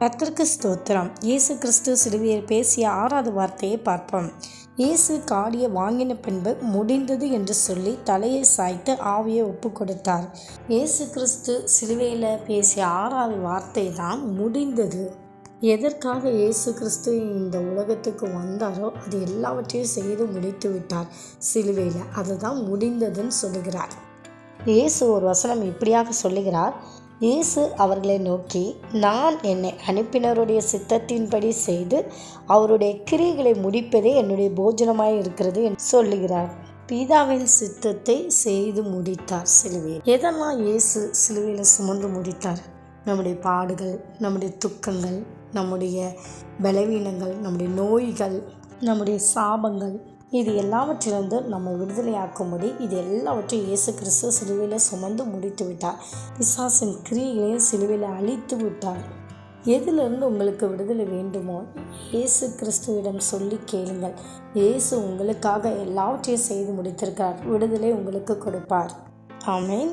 கத்திற்கு ஸ்தோத்திரம். இயேசு கிறிஸ்து சிலுவையில் பேசிய ஆறாவது வார்த்தையை பார்ப்போம். இயேசு காடிய வாங்கின பின்பு முடிந்தது என்று சொல்லி தலையை சாய்த்து ஆவியை ஒப்பு கொடுத்தார் இயேசு கிறிஸ்து சிலுவையில் பேசிய ஆறாவது வார்த்தை தான் முடிந்தது. எதற்காக இயேசு கிறிஸ்து இந்த உலகத்துக்கு வந்தாரோ அது எல்லாவற்றையும் செய்து முடித்து விட்டார் சிலுவையில். அதுதான் முடிந்ததுன்னு சொல்லுகிறார். இயேசு ஒரு வசனம் இப்படியாக சொல்லுகிறார். இயேசு அவர்களை நோக்கி நான் என்னை அனுப்பினருடைய சித்தத்தின்படி செய்து அவருடைய கிரியைகளை முடிப்பதே என்னுடைய போஜனமாய் இருக்கிறது என்று சொல்லுகிறார். பீதாவின் சித்தத்தை செய்து முடித்தார் சிலுவையில் எதெல்லாம் இயேசு சிலுவையில் சுமந்து முடித்தார்? நம்முடைய பாடுகள் நம்முடைய துக்கங்கள் நம்முடைய பலவீனங்கள் நம்முடைய நோய்கள் நம்முடைய சாபங்கள் இது எல்லாவற்றிலிருந்து நம்ம விடுதலையாக்கும்படி இது எல்லாவற்றையும் இயேசு கிறிஸ்து சிலுவையில் சுமந்து முடித்து விட்டார். பிசாசின் கிரியைகளையும் சிலுவையில் அழித்து விட்டார். எதிலிருந்து உங்களுக்கு விடுதலை வேண்டுமோ? இயேசு கிறிஸ்துவிடம் சொல்லி கேளுங்கள். இயேசு உங்களுக்காக எல்லாவற்றையும் செய்து முடித்திருக்கிறார். விடுதலை உங்களுக்கு கொடுப்பார். ஆமேன்.